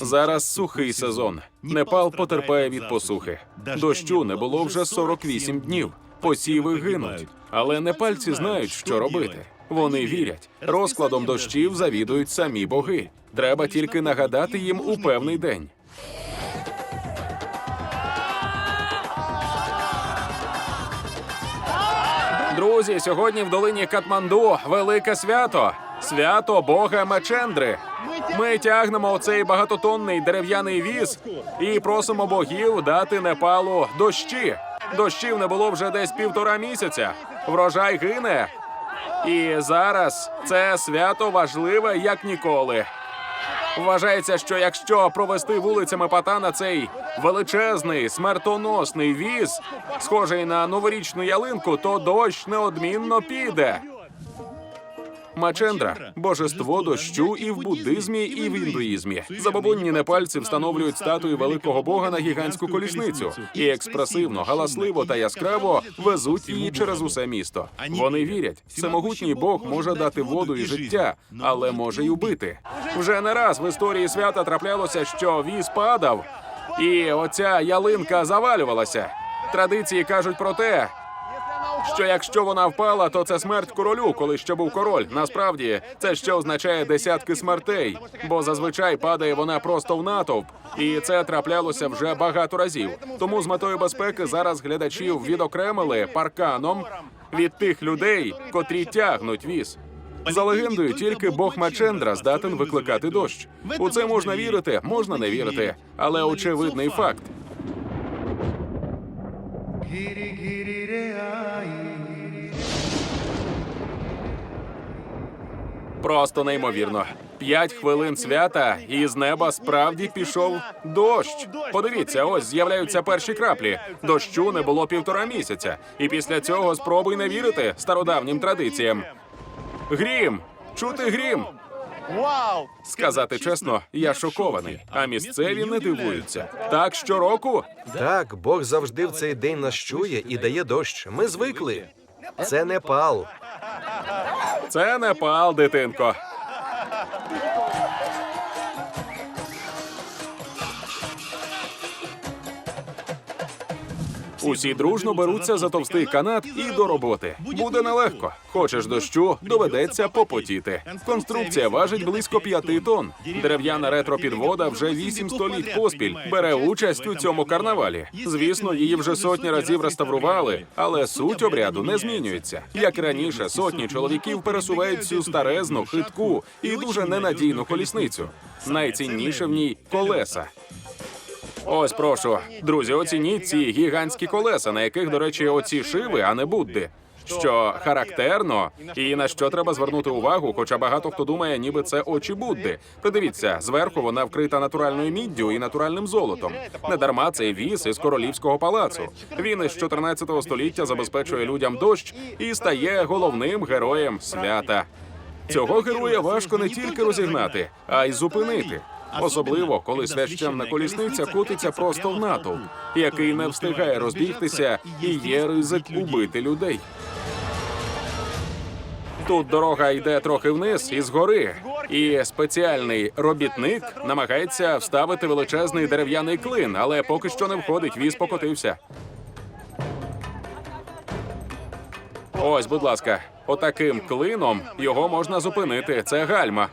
Зараз сухий сезон. Непал потерпає від посухи. Дощу не було вже 48 днів. Посіви гинуть. Але непальці знають, що робити. Вони вірять. Розкладом дощів завідують самі боги. Треба тільки нагадати їм у певний день. Друзі, сьогодні в долині Катманду велике свято. Свято Бога Мечендри. Ми тягнемо оцей багатотонний дерев'яний віз і просимо богів дати Непалу дощі. Дощів не було вже десь півтора місяця. Врожай гине. І зараз це свято важливе як ніколи. Вважається, що якщо провести вулицями Патана цей величезний смертоносний віз, схожий на новорічну ялинку, то дощ неодмінно піде. Мачендра божество дощу і в буддизмі, і в індуїзмі. Забобонні непальці встановлюють статуї великого бога на гігантську колісницю і експресивно, галасливо та яскраво везуть її через усе місто. Вони вірять, всемогутній Бог може дати воду і життя, але може й убити. Вже не раз в історії свята траплялося, що віз падав, і оця ялинка завалювалася. Традиції кажуть про те, що якщо вона впала, то це смерть королю, коли ще був король. Насправді це ще означає десятки смертей, бо зазвичай падає вона просто в натовп, і це траплялося вже багато разів. Тому з метою безпеки зараз глядачів відокремили парканом від тих людей, котрі тягнуть віз. За легендою, тільки Бог Мачендра здатен викликати дощ. У це можна вірити, можна не вірити, але очевидний факт. Просто неймовірно. П'ять хвилин свята, і з неба справді пішов дощ. Подивіться, ось з'являються перші краплі. Дощу не було півтора місяця. І після цього спробуй не вірити стародавнім традиціям. Грім! Чути грім! Вау! Сказати чесно, я шокований. А місцеві не дивуються. Так щороку Так, Бог завжди в цей день нас чує і дає дощ. Ми звикли. Це Непал. Це Непал, дитинко. Усі дружно беруться за товстий канат і до роботи. Буде нелегко. Хочеш дощу, доведеться попотіти. Конструкція важить близько п'яти тонн. Дерев'яна ретро-підвода вже вісім століть поспіль бере участь у цьому карнавалі. Звісно, її вже сотні разів реставрували, але суть обряду не змінюється. Як раніше, сотні чоловіків пересувають цю старезну, хитку і дуже ненадійну колісницю. Найцінніше в ній колеса. Ось прошу, друзі, оцініть ці гігантські колеса, на яких, до речі, оці шиви, а не будди. Що характерно, і на що треба звернути увагу, хоча багато хто думає, ніби це очі Будди. Придивіться, зверху вона вкрита натуральною міддю і натуральним золотом. Недарма цей віз із королівського палацу. Він із 14 століття забезпечує людям дощ і стає головним героєм свята. Цього героя важко не тільки розігнати, а й зупинити. Особливо, коли священна колісниця котиться просто в натовп, який не встигає розбігтися, і є ризик убити людей. Тут дорога йде трохи вниз і згори, і спеціальний робітник намагається вставити величезний дерев'яний клин, але поки що не входить, віз покотився. Ось, будь ласка, отаким клином його можна зупинити. Це гальма.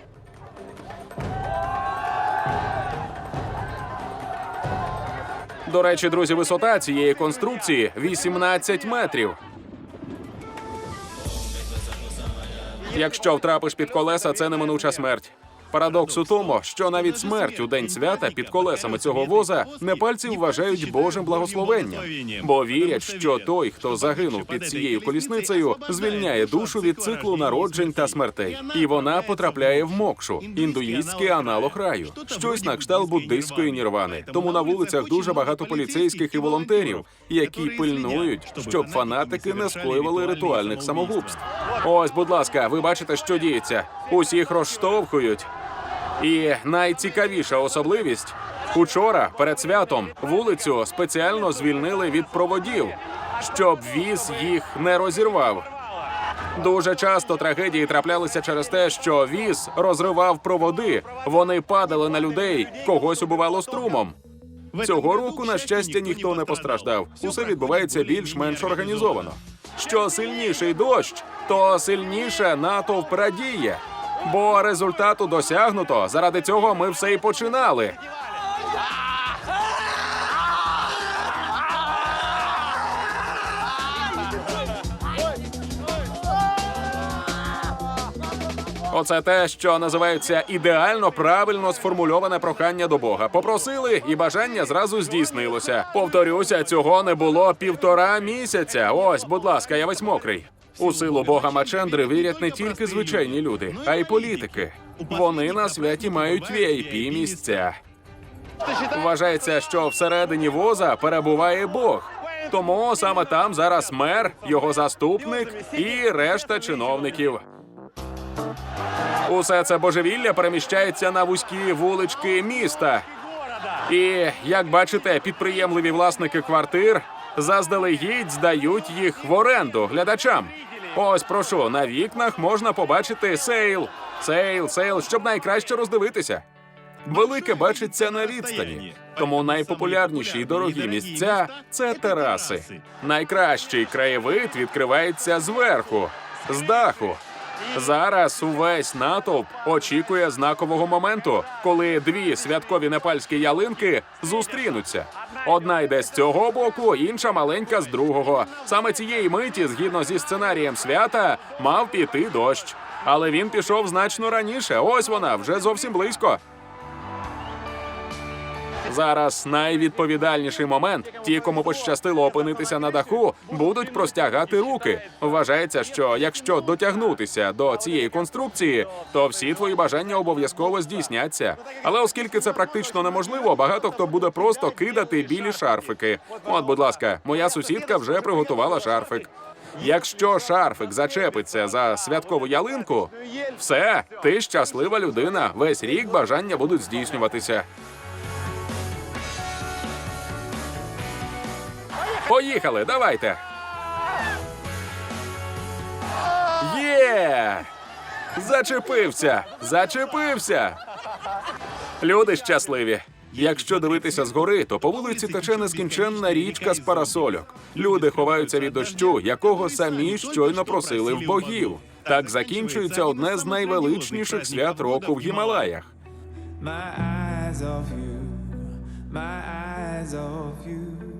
До речі, друзі, висота цієї конструкції 18 метрів. Якщо втрапиш під колеса, це неминуча смерть. Парадокс у тому, що навіть смерть у день свята під колесами цього воза непальці вважають Божим благословенням, бо вірять, що той, хто загинув під цією колісницею, звільняє душу від циклу народжень та смертей, і вона потрапляє в мокшу, індуїстський аналог раю, щось на кшталт буддистської нірвани. Тому на вулицях дуже багато поліцейських і волонтерів, які пильнують, щоб фанатики не скоювали ритуальних самогубств. Ось, будь ласка, ви бачите, що діється. Усіх розштовхують. І найцікавіша особливість учора перед святом вулицю спеціально звільнили від проводів, щоб віз їх не розірвав. Дуже часто трагедії траплялися через те, що віз розривав проводи. Вони падали на людей, когось убивало струмом. Цього року, на щастя, ніхто не постраждав. Усе відбувається більш-менш організовано. Що сильніший дощ, то сильніше натовп радіє. Бо результату досягнуто. Заради цього ми все і починали. Оце те, що називається ідеально правильно сформульоване прохання до Бога. Попросили, і бажання зразу здійснилося. Повторюся, цього не було півтора місяця. Ось, будь ласка, я весь мокрий. У силу Бога Мачендри вірять не тільки звичайні люди, а й політики. Вони на святі мають vip місця. Вважається, що всередині воза перебуває Бог. Тому саме там зараз мер, його заступник і решта чиновників. Усе це божевілля переміщається на вузькі вулички міста. І як бачите, підприємливі власники квартир заздалегідь здають їх в оренду глядачам. Ось прошу, на вікнах можна побачити сейл, сейл, сейл, щоб найкраще роздивитися. Велике бачиться на відстані, тому найпопулярніші й дорогі місця це тераси. Найкращий краєвид відкривається зверху, з даху. Зараз увесь натовп очікує знакового моменту, коли дві святкові непальські ялинки зустрінуться. Одна йде з цього боку, інша маленька з другого. Саме цієї миті, згідно зі сценарієм свята, мав піти дощ. Але він пішов значно раніше. Ось вона вже зовсім близько. Зараз найвідповідальніший момент. Ті, кому пощастило опинитися на даху, будуть простягати руки. Вважається, що якщо дотягнутися до цієї конструкції, то всі твої бажання обов'язково здійсняться. Але оскільки це практично неможливо, багато хто буде просто кидати білі шарфики. От, будь ласка, моя сусідка вже приготувала шарфик. Якщо шарфик зачепиться за святкову ялинку, все, ти щаслива людина. Весь рік бажання будуть здійснюватися. Поїхали, давайте. Є! Зачепився! Зачепився! Люди щасливі. Якщо дивитися згори, то по вулиці тече нескінченна річка з парасольок. Люди ховаються від дощу, якого самі щойно просили в богів. Так закінчується одне з найвеличніших свят року в Гімалаях. My eyes off you, my eyes off you.